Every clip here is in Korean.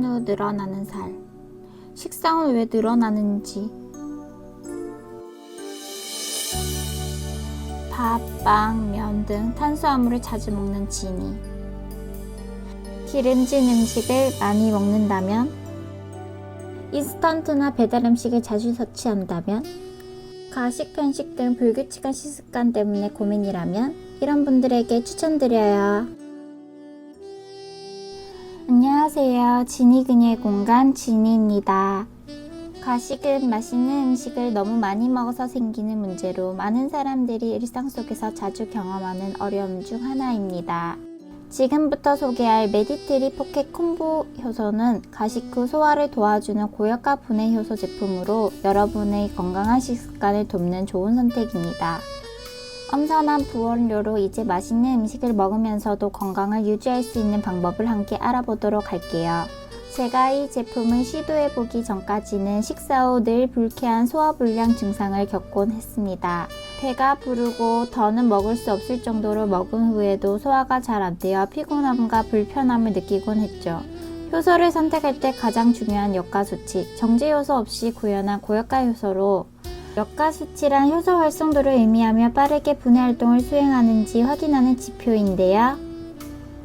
출산 후 늘어나는 살. 식상은 왜 늘어나는지. 밥, 빵, 면 등 탄수화물을 자주 먹는 진이. 기름진 음식을 많이 먹는다면? 인스턴트나 배달 음식을 자주 섭취한다면? 가식, 편식 등 불규칙한 식습관 때문에 고민이라면? 이런 분들에게 추천드려요. 안녕하세요. 지니 그녀의 공간 지니입니다. 가식은 맛있는 음식을 너무 많이 먹어서 생기는 문제로 많은 사람들이 일상 속에서 자주 경험하는 어려움 중 하나입니다. 지금부터 소개할 메디트리 포켓 콤보 효소는 가식 후 소화를 도와주는 고혈가 분해 효소 제품으로 여러분의 건강한 식습관을 돕는 좋은 선택입니다. 엄선한 부원료로 이제 맛있는 음식을 먹으면서도 건강을 유지할 수 있는 방법을 함께 알아보도록 할게요. 제가 이 제품을 시도해보기 전까지는 식사 후 늘 불쾌한 소화불량 증상을 겪곤 했습니다. 배가 부르고 더는 먹을 수 없을 정도로 먹은 후에도 소화가 잘 안 되어 피곤함과 불편함을 느끼곤 했죠. 효소를 선택할 때 가장 중요한 역가 수치, 정제 효소 없이 구현한 고역가 효소로 역가 수치란 효소 활성도를 의미하며 빠르게 분해 활동을 수행하는지 확인하는 지표인데요.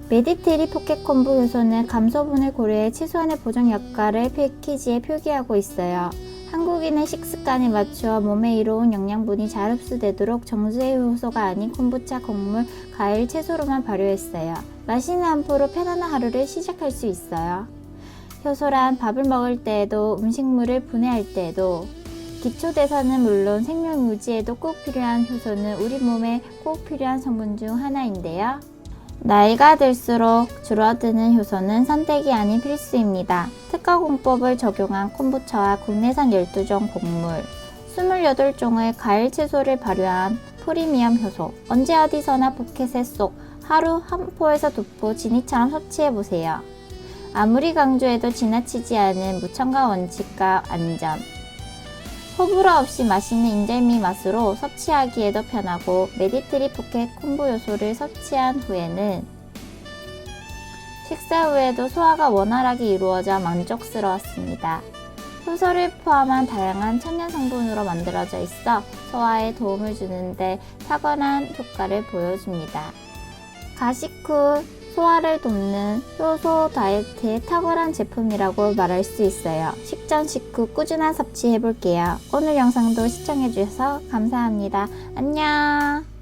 메디테리 포켓 콤보 효소는 감소분을 고려해 최소한의 보정 역할을 패키지에 표기하고 있어요. 한국인의 식습관에 맞추어 몸에 이로운 영양분이 잘 흡수되도록 정제 효소가 아닌 콤부차, 곡물, 과일, 채소로만 발효했어요. 맛있는 한포로 편안한 하루를 시작할 수 있어요. 효소란 밥을 먹을 때에도 음식물을 분해할 때에도 기초 대사는 물론 생명 유지에도 꼭 필요한 효소는 우리 몸에 꼭 필요한 성분 중 하나인데요. 나이가 들수록 줄어드는 효소는 선택이 아닌 필수입니다. 특가 공법을 적용한 콤부차와 국내산 12종 곡물, 28종의 과일 채소를 발효한 프리미엄 효소, 언제 어디서나 포켓에 쏙 하루 한 포에서 두 포 진이처럼 섭취해보세요. 아무리 강조해도 지나치지 않은 무첨가 원칙과 안전, 호불호 없이 맛있는 인절미 맛으로 섭취하기에도 편하고 메디트리 포켓 콤보 요소를 섭취한 후에는 식사 후에도 소화가 원활하게 이루어져 만족스러웠습니다. 효소를 포함한 다양한 천연 성분으로 만들어져 있어 소화에 도움을 주는데 탁월한 효과를 보여줍니다. 가식 후 소화를 돕는 효소 다이어트의 탁월한 제품이라고 말할 수 있어요. 식전 식후 꾸준한 섭취해볼게요. 오늘 영상도 시청해주셔서 감사합니다. 안녕!